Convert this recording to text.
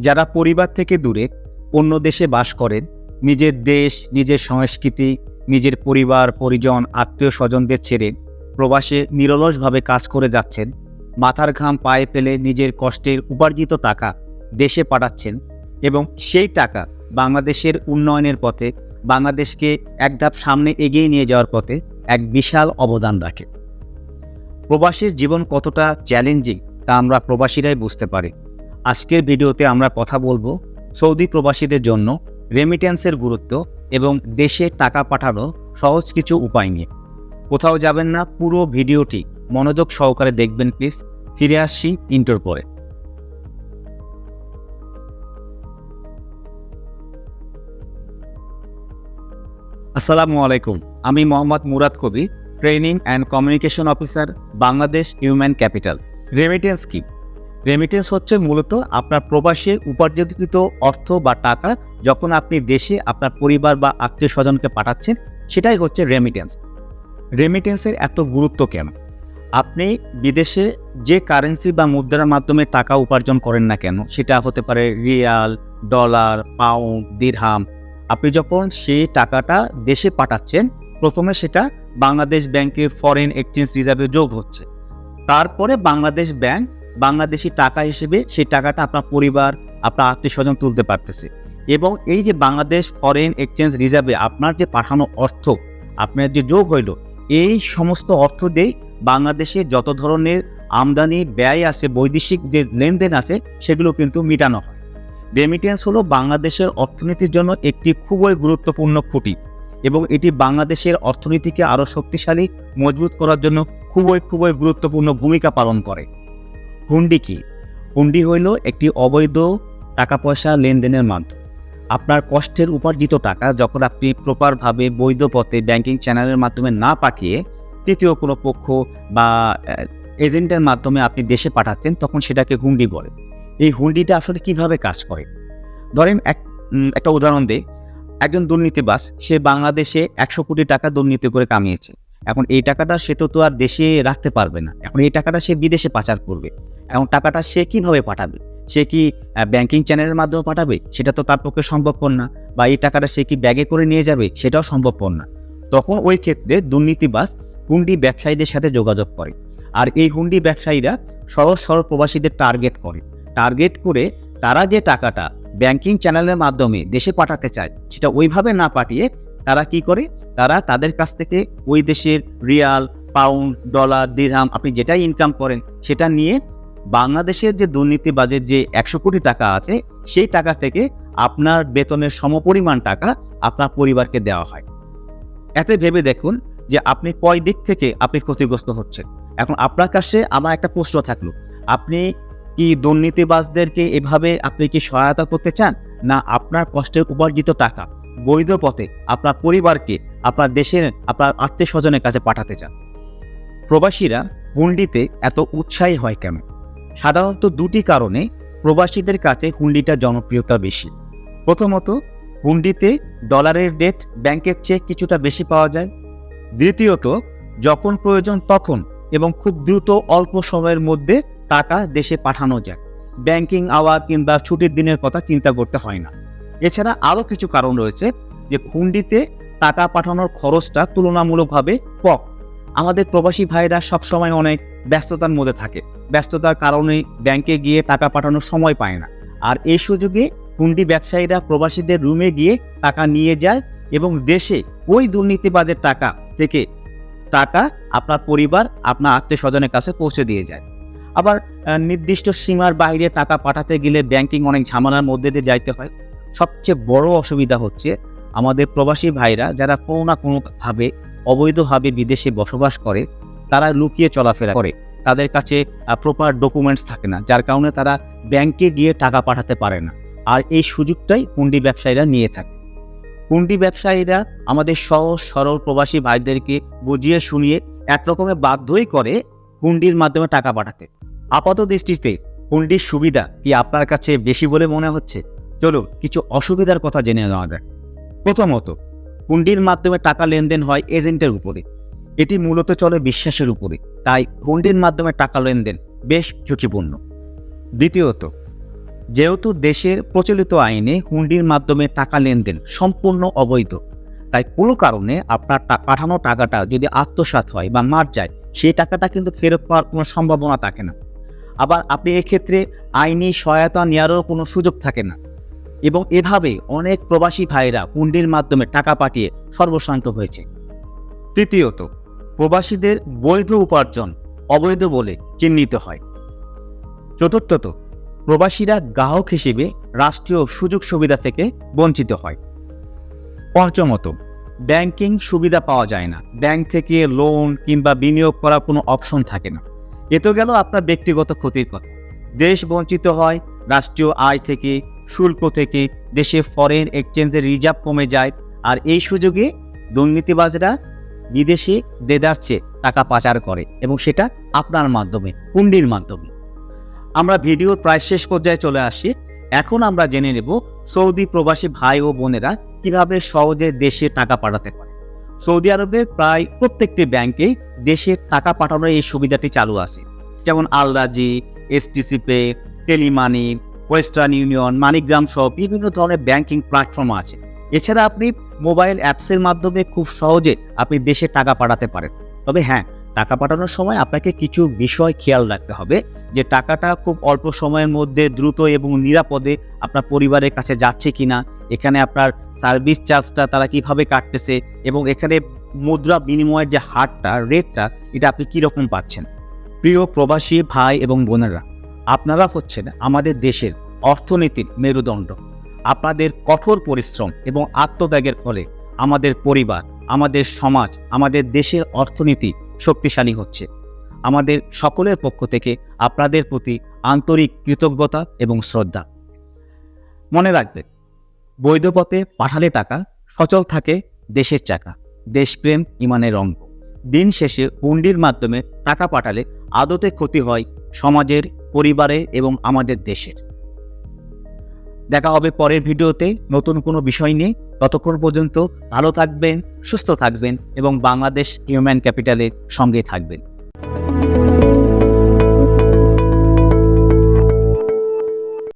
যারা পরিবার থেকে দূরে, অন্য দেশে বাস করেন, নিজের দেশ, নিজের সংস্কৃতি, নিজের পরিবার, পরিজন আত্মীয় স্বজনদের ছেড়ে প্রবাসে নিরলসভাবে কাজ করে যাচ্ছেন, মাথার ঘাম পায়ে ফেলে নিজের কষ্টের উপার্জিত টাকা দেশে পাঠাচ্ছেন এবং সেই টাকা বাংলাদেশের উন্নয়নের পথে, বাংলাদেশকে এক ধাপ সামনে এগিয়ে নিয়ে যাওয়ার পথে এক বিশাল অবদান রাখে। প্রবাসীর জীবন কতটা চ্যালেঞ্জিং তা আমরা প্রবাসীরাই বুঝতে পারি। আজকের ভিডিওতে আমরা কথা বলব সৌদি প্রবাসীদের জন্য রেমিটেন্সের গুরুত্ব এবং দেশে টাকা পাঠানো সহজ কিছু উপায় নিয়ে। কোথাও যাবেন না, পুরো ভিডিওটি মনোযোগ সহকারে দেখবেন প্লিজ ফিরে আসছি ইন্টোর পরে। আসসালামু আলাইকুম, আমি Mohammad Murad Kabir training and communication officer Bangladesh human capital remittance কি? রেমিটেন্স হচ্ছে মূলত আপনার প্রবাসে উপার্জিত অর্থ বা টাকা যখন আপনি দেশে আপনার পরিবার বা আত্মীয় স্বজনকে পাঠাচ্ছেন, সেটাই হচ্ছে রেমিটেন্স রেমিটেন্সের এত গুরুত্ব কেন? আপনি বিদেশে যে কারেন্সি বা মুদ্রার মাধ্যমে টাকা উপার্জন করেন না কেন, সেটা হতে পারে রিয়াল, ডলার পাউন্ড দিরহাম আপনি যখন সেই টাকাটা দেশে পাঠাচ্ছেন, প্রথমে সেটা বাংলাদেশ ব্যাংকের ফরেন এক্সচেঞ্জ রিজার্ভে যোগ হচ্ছে। তারপরে বাংলাদেশ ব্যাংক বাংলাদেশি টাকা হিসেবে সেই টাকাটা আপনার পরিবার, আপনার আত্মীয় স্বজন তুলতে পারতেছে। এবং এই যে বাংলাদেশ ফরেন এক্সচেঞ্জ রিজার্ভে আপনার যে পাঠানো অর্থ, আপনার যে যোগ হইল, এই সমস্ত অর্থ দিয়ে বাংলাদেশে যত ধরনের আমদানি, ব্যয় আছে, বৈদেশিক যে লেনদেন আছে, সেগুলো কিন্তু মেটানো হয়। রেমিটেন্স হলো বাংলাদেশের অর্থনীতির জন্য একটি খুবই গুরুত্বপূর্ণ খুঁটি এবং এটি বাংলাদেশের অর্থনীতিকে আরও শক্তিশালী, মজবুত করার জন্য খুবই খুবই গুরুত্বপূর্ণ ভূমিকা পালন করে। হুন্ডি কি? হুন্ডি হইল একটি অবৈধ টাকা পয়সা লেনদেনের মাধ্যম। আপনার কষ্টের উপার্জিত টাকা যখন আপনি প্রপারভাবে বৈধ পথে ব্যাংকিং চ্যানেলের মাধ্যমে না পাঠিয়ে তৃতীয় কোনো পক্ষ বা এজেন্টের মাধ্যমে আপনি দেশে পাঠাচ্ছেন, তখন সেটাকে হুন্ডি বলে। এই হুন্ডিটা আসলে কীভাবে কাজ করে? ধরেন এক একটা উদাহরণ দেই। একজন দুর্নীতিবাস সে বাংলাদেশে একশো কোটি টাকা দুর্নীতি করে কামিয়েছে। এখন এই টাকাটা সে তো তো আর দেশে রাখতে পারবে না। এখন এই টাকাটা সে বিদেশে পাচার করবে। এখন টাকাটা সে কীভাবে পাঠাবে? সে কি ব্যাংকিং চ্যানেলের মাধ্যমে পাঠাবে? সেটা তো তার পক্ষে সম্ভবপর না। বা এই টাকাটা সে কি ব্যাগে করে নিয়ে যাবে? সেটাও সম্ভবপর না। তখন ওই ক্ষেত্রে দুর্নীতিবাস হুন্ডি ব্যবসায়ীদের সাথে যোগাযোগ করে। আর এই হুন্ডি ব্যবসায়ীরা সহজ সরল প্রবাসীদের টার্গেট করে। টার্গেট করে তারা যে টাকাটা ব্যাংকিং চ্যানেলের মাধ্যমে দেশে পাঠাতে চায়, সেটা ওইভাবে না পাঠিয়ে তারা কি করে? তারা তাদের কাছ থেকে ওই দেশের রিয়াল, পাউন্ড, ডলার, দিরহাম, আপনি যেটাই ইনকাম করেন, সেটা নিয়ে বাংলাদেশের যে দুর্নীতিবাজের যে একশো কোটি টাকা আছে, সেই টাকা থেকে আপনার বেতনের সমপরিমাণ টাকা আপনার পরিবারকে দেওয়া হয়। এতে ভেবে দেখুন যে আপনি কয় দিক থেকে আপনি ক্ষতিগ্রস্ত হচ্ছেন। এখন আপনার কাছে আমার একটা প্রশ্ন থাকল, আপনি কি দুর্নীতিবাজদেরকে এভাবে আপনি কি সহায়তা করতে চান? না, আপনার কষ্টের উপার্জিত টাকা। বৈধ পথে আপনার পরিবারকে, আপনার দেশের, আপনার আত্মীয় স্বজনের কাছে পাঠাতে চান। প্রবাসীরা হুন্ডিতে এত উৎসাহী হয় কেন? সাধারণত দুটি কারণে প্রবাসীদের কাছে হুন্ডিটা জনপ্রিয়তা বেশি। প্রথমত, হুন্ডিতে ডলারের রেট ব্যাংকের চেয়ে কিছুটা বেশি পাওয়া যায়। দ্বিতীয়ত, যখন প্রয়োজন তখন এবং খুব দ্রুত অল্প সময়ের মধ্যে টাকা দেশে পাঠানো যায়। ব্যাংকিং আওয়ার কিংবা ছুটির দিনের কথা চিন্তা করতে হয় না। এছাড়া আরও কিছু কারণ রয়েছে যে হুন্ডিতে টাকা পাঠানোর খরচটা তুলনামূলকভাবে কম। আমাদের প্রবাসী ভাইরা সবসময় অনেক ব্যস্ততার মধ্যে থাকে। ব্যস্ততার কারণে ব্যাংকে গিয়ে টাকা পাঠানোর সময় পায় না। আর এই সুযোগে হুন্ডি ব্যবসায়ীরা প্রবাসীদের রুমে গিয়ে টাকা নিয়ে যায় এবং দেশে ওই দুর্নীতিবাজের টাকা থেকে টাকা আপনার পরিবার, আপনার আত্মীয় স্বজনের কাছে পৌঁছে দিয়ে যায়। আবার নির্দিষ্ট সীমার বাইরে টাকা পাঠাতে গেলে ব্যাংকিং অনেক ঝামেলার মধ্যে দিয়ে যাইতে হয়। সবচেয়ে বড় অসুবিধা হচ্ছে আমাদের প্রবাসী ভাইরা যারা কোনো না কোনোভাবে, অবৈধভাবে বিদেশে বসবাস করে, তারা লুকিয়ে চলাফেরা করে। তাদের কাছে প্রপার ডকুমেন্টস থাকে না, যার কারণে তারা ব্যাংকে গিয়ে টাকা পাঠাতে পারে না। আর এই সুযোগটাই হুন্ডি ব্যবসায়ীরা নিয়ে থাকে। হুন্ডি ব্যবসায়ীরা আমাদের সহজ, সরল প্রবাসী ভাইদেরকে বুঝিয়ে, শুনিয়ে একরকমের বাধ্যই করে হুন্ডির মাধ্যমে টাকা পাঠাতে। আপাত দৃষ্টিতে হুন্ডির সুবিধা কি আপনার কাছে বেশি বলে মনে হচ্ছে? চলো কিছু অসুবিধার কথা জেনে নেওয়া যাক। প্রথমত হুন্ডির মাধ্যমে টাকা লেনদেন হয় এজেন্টের উপরে। এটি মূলত চলে বিশ্বাসের উপরে, তাই হুন্ডির মাধ্যমে টাকা লেনদেন বেশ ঝুঁকিপূর্ণ। দ্বিতীয়ত, যেহেতু দেশের প্রচলিত আইনে হুন্ডির মাধ্যমে টাকা লেনদেন সম্পূর্ণ অবৈধ, তাই কোনো কারণে আপনার পাঠানো টাকাটা যদি আত্মসাৎ হয় বা মার যায়, সেই টাকাটা কিন্তু ফেরত পাওয়ার কোনো সম্ভাবনা থাকে না। আবার আপনি এক্ষেত্রে আইনি সহায়তা নেওয়ারও কোনো সুযোগ থাকে না। এবং এভাবে অনেক প্রবাসী ভাইরা হুন্ডির মাধ্যমে টাকা পাঠিয়ে সর্বশান্ত হয়েছে। তৃতীয়ত, প্রবাসীদের বৈধ উপার্জন অবৈধ বলে চিহ্নিত হয়। চতুর্থত, প্রবাসীরা গ্রাহক হিসেবে রাষ্ট্রীয় সুযোগ সুবিধা থেকে বঞ্চিত হয়। পঞ্চমত, ব্যাংকিং সুবিধা পাওয়া যায় না। ব্যাংক থেকে লোন কিংবা বিনিয়োগ করার কোনো অপশন থাকে না। এ তো গেল আপনার ব্যক্তিগত ক্ষতির কথা। দেশ বঞ্চিত হয়, রাষ্ট্রীয় আয় থেকে শুল্ক থেকে দেশে ফরেন এক্সচেঞ্জের রিজার্ভ কমে যায় আর এই সুযোগে দুর্নীতিবাজরা বিদেশে দেদারছে টাকা পাচার করে এবং সেটা আপনার মাধ্যমে হুন্ডির মাধ্যমে। আমরা ভিডিওর প্রায় শেষ পর্যায়ে চলে আসি। এখন আমরা জেনে নেব সৌদি প্রবাসী ভাই ও বোনেরা কীভাবে সহজে দেশে টাকা পাঠাতে পারে। সৌদি আরবের প্রায় প্রত্যেকটি ব্যাংকে দেশে টাকা পাঠানোর এই সুবিধাটি চালু আছে। যেমন Alrajhi STC pay, Telemoney Western Union, MoneyGram সহ বিভিন্ন ধরনের ব্যাংকিং প্ল্যাটফর্ম আছে। এছাড়া আপনি মোবাইল অ্যাপসের মাধ্যমে খুব সহজে আপনি দেশে টাকা পাঠাতে পারেন। তবে হ্যাঁ টাকা পাঠানোর সময় আপনাকে কিছু বিষয় খেয়াল রাখতে হবে, যে টাকাটা খুব অল্প সময়ের মধ্যে দ্রুত এবং নিরাপদে আপনার পরিবারের কাছে যাচ্ছে কিনা, এখানে আপনার সার্ভিস চার্জটা তারা কীভাবে কাটতেছে এবং এখানে মুদ্রা বিনিময়ের যে হারটা, রেটটা, এটা আপনি কীরকম পাচ্ছেন। প্রিয় প্রবাসী ভাই এবং বোনেরা আপনারা হচ্ছেন আমাদের দেশের অর্থনীতির মেরুদণ্ড। আপনাদের কঠোর পরিশ্রম এবং আত্মত্যাগের ফলে আমাদের পরিবার, আমাদের সমাজ, আমাদের দেশের অর্থনীতি শক্তিশালী হচ্ছে। আমাদের সকলের পক্ষ থেকে আপনাদের প্রতি আন্তরিক কৃতজ্ঞতা এবং শ্রদ্ধা। মনে রাখবেন, বৈধ পথে পাঠালে টাকা, সচল থাকে দেশের চাকা। দেশপ্রেম ইমানের অঙ্গ। দিন শেষে হুন্ডির মাধ্যমে টাকা পাঠালে আদতে ক্ষতি হয় সমাজের, পরিবারে এবং আমাদের দেশের। দেখা হবে পরের ভিডিওতে। নতুন কোনো বিষয় নিয়ে। ততক্ষণ পর্যন্ত ভালো থাকবেন, সুস্থ থাকবেন এবং বাংলাদেশ হিউম্যান ক্যাপিটালের সঙ্গে থাকবেন।